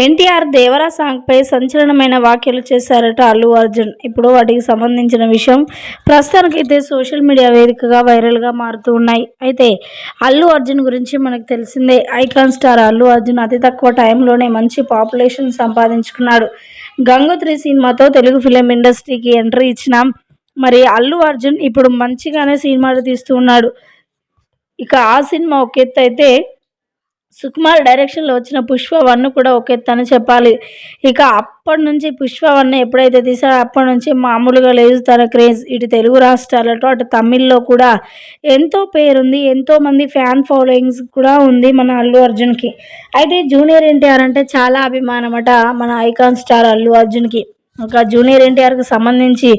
ఎన్టీఆర్ దేవరా సాంగ్పై సంచలనమైన వ్యాఖ్యలు చేశారట అల్లు అర్జున్. ఇప్పుడు వాటికి సంబంధించిన విషయం ప్రస్తుతానికైతే సోషల్ మీడియా వేదికగా వైరల్గా మారుతూ ఉన్నాయి. అయితే అల్లు అర్జున్ గురించి మనకు తెలిసిందే ఐకాన్ స్టార్ అల్లు అర్జున్ అతి తక్కువ టైంలోనే మంచి పాపులేషన్ సంపాదించుకున్నాడు. గంగోత్రి సినిమాతో తెలుగు ఫిలిం ఇండస్ట్రీకి ఎంట్రీ ఇచ్చిన మరి అల్లు అర్జున్ ఇప్పుడు మంచిగానే సినిమాలు తీస్తూ ఉన్నాడు. ఇక ఆ సినిమా ఒక ఎత్తు అయితే సుకుమార్ డైరెక్షన్లో వచ్చిన పుష్ప వన్ కూడా ఒక ఎత్తు చెప్పాలి. ఇక అప్పటి నుంచి పుష్ప వన్ ఎప్పుడైతే తీసారో అప్పటి నుంచి మామూలుగా లేదు తన క్రేజ్. ఇటు తెలుగు రాష్ట్రాలతో అటు తమిళ్ళో కూడా ఎంతో పేరుంది. ఎంతో మంది ఫ్యాన్ ఫాలోయింగ్స్ కూడా ఉంది మన అల్లు అర్జున్కి. అయితే జూనియర్ ఎన్టీఆర్ అంటే చాలా అభిమానం అట మన ఐకాన్ స్టార్ అల్లు అర్జున్కి. ఒక జూనియర్ ఎన్టీఆర్కి సంబంధించి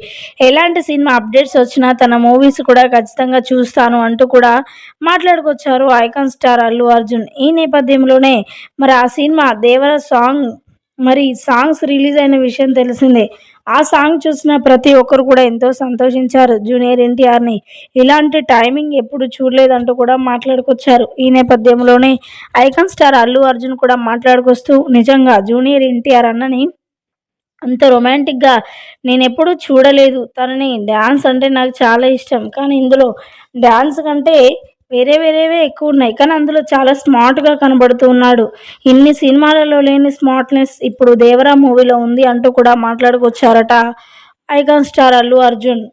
ఎలాంటి సినిమా అప్డేట్స్ వచ్చినా తన మూవీస్ కూడా ఖచ్చితంగా చూస్తాను అంటూ కూడా మాట్లాడుకొచ్చారు ఐకాన్ స్టార్ అల్లు అర్జున్. ఈ నేపథ్యంలోనే మరి ఆ సినిమా దేవర సాంగ్ మరి సాంగ్స్ రిలీజ్ అయిన విషయం తెలిసిందే. ఆ సాంగ్ చూసిన ప్రతి ఒక్కరు కూడా ఎంతో సంతోషించారు జూనియర్ ఎన్టీఆర్ని. ఇలాంటి టైమింగ్ ఎప్పుడు చూడలేదంటూ కూడా మాట్లాడుకొచ్చారు. ఈ నేపథ్యంలోనే ఐకాన్ స్టార్ అల్లు అర్జున్ కూడా మాట్లాడుకొస్తూ నిజంగా జూనియర్ ఎన్టీఆర్ అన్నని అంత రొమాంటిక్గా నేను ఎప్పుడూ చూడలేదు. తనని డ్యాన్స్ అంటే నాకు చాలా ఇష్టం. కానీ ఇందులో డ్యాన్స్ కంటే వేరే వేరేవే ఎక్కువ ఉన్నాయి. కానీ అందులో చాలా స్మార్ట్గా కనబడుతూ ఉన్నాడు. ఇన్ని సినిమాలలో లేని స్మార్ట్నెస్ ఇప్పుడు దేవరా మూవీలో ఉంది అంటూ కూడా మాట్లాడుకొచ్చారట ఐకాన్ స్టార్ అల్లు అర్జున్.